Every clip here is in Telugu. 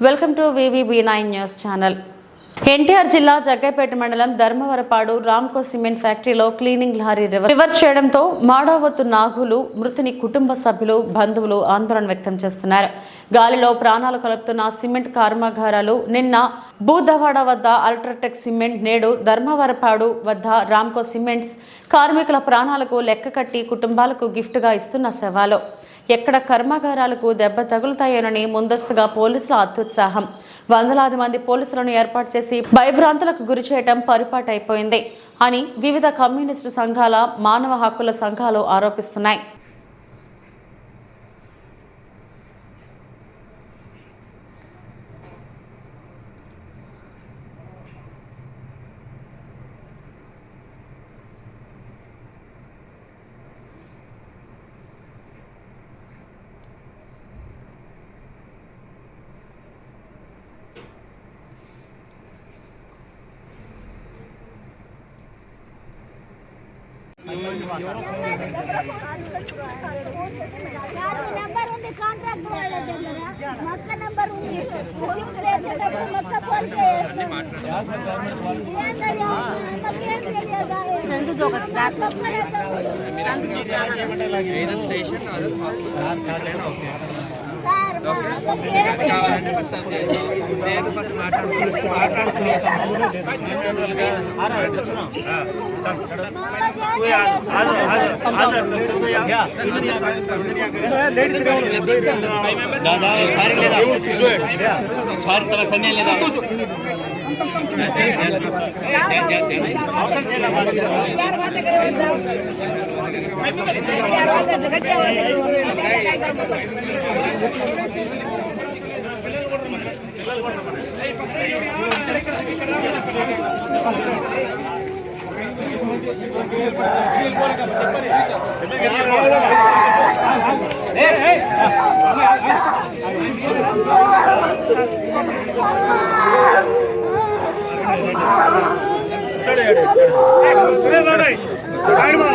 Welcome to VVB nine news channel. NTR జిల్లా జగ్గైపేట మండలం ధర్మవరపాడు రామ్కో సిమెంట్ ఫ్యాక్టరీలో క్లీనింగ్ లారీ రివర్- రివర్స్ చేయడంతో మాడావత్తు నాగులు మృతుని కుటుంబ సభ్యులు బంధువులు ఆందోళన వ్యక్తం చేస్తున్నారు. గాలిలో ప్రాణాలు కలుపుతున్న సిమెంట్ కర్మాగారాలు నిన్న బూదవాడ వద్ద అల్ట్రాటెక్ సిమెంట్ నేడు ధర్మవరపాడు వద్ద రామ్కో సిమెంట్స్ కార్మికుల ప్రాణాలకు లెక్క కట్టి కుటుంబాలకు గిఫ్ట్గా ఇస్తున్న శవాలు ఎక్కడ కర్మాగారాలకు దెబ్బ తగులుతాయోనని ముందస్తుగా పోలీసుల అత్యుత్సాహం. వందలాది మంది పోలీసులను ఏర్పాటు చేసి భయభ్రాంతులకు గురి చేయటం పరిపాటైపోయింది అని వివిధ కమ్యూనిస్టు సంఘాల మానవ హక్కుల సంఘాలు ఆరోపిస్తున్నాయి. నెంబర్ ఉంది కాంట్రాక్ట్ వాళ్ళ దగ్గర మొక్క నెంబర్ ఉంది షిఫ్ట్ చేసేటప్పుడు మొక్క ఫోన్ చేస్తాం ఏంటయ్యా మాకేం తెలియదా సార్ మా అక్కకి दादा छारी लेदा छारी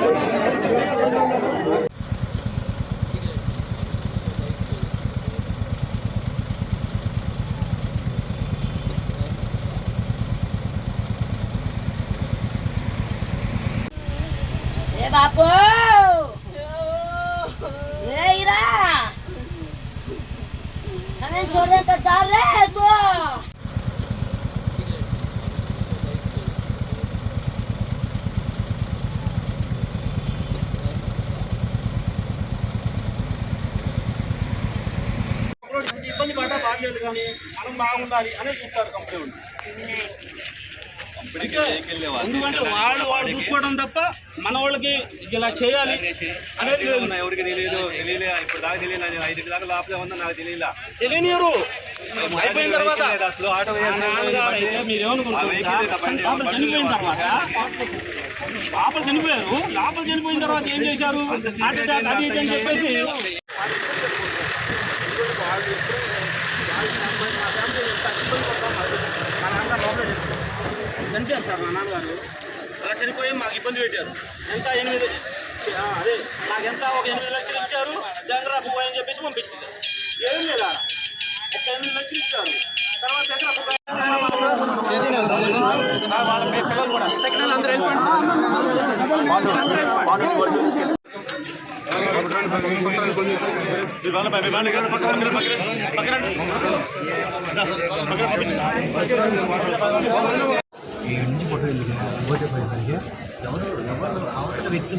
బాధ్యత కానీ మనం బాగుండాలి అనేది చూస్తారు కంపెనీ వాళ్ళు. ఎందుకంటే వాళ్ళు వాళ్ళు చూసుకోవడం తప్ప మన వాళ్ళకి ఇలా చేయాలి అనేది లేదు. ఎవరికి తెలియదు తెలియలే ఇప్పుడు దాకా తెలియదు నేను ఐదు దాకా లోపలే ఉందా నాకు తెలియలా. తెలియనియరు. అయిపోయిన తర్వాత అసలు ఆటో మీరేమనుకుంటారు చనిపోయిన తర్వాత పాపలు చనిపోయారు. లోపల చనిపోయిన తర్వాత ఏం చేశారు? హార్ట్ అటాక్ అది ఇది అని చెప్పేసి సార్ మా నాన్నగారు. అలా చనిపోయి మాకు ఇబ్బంది పెట్టారు. ఎంత ఎనిమిది అదే నాకు ఎంత ఒక ఎనిమిది లక్షలు ఇచ్చారు దగ్గర పువ్వు అని చెప్పేసి పంపించింది. ఏం లేదా ఒక ఎనిమిది లక్షలు ఇచ్చారు. తర్వాత దగ్గర పక్కన జంగరా పువ్వు వాళ్ళ మీ పిల్లలు కూడా పిల్లలు అందరూ వెళ్ళిపోండి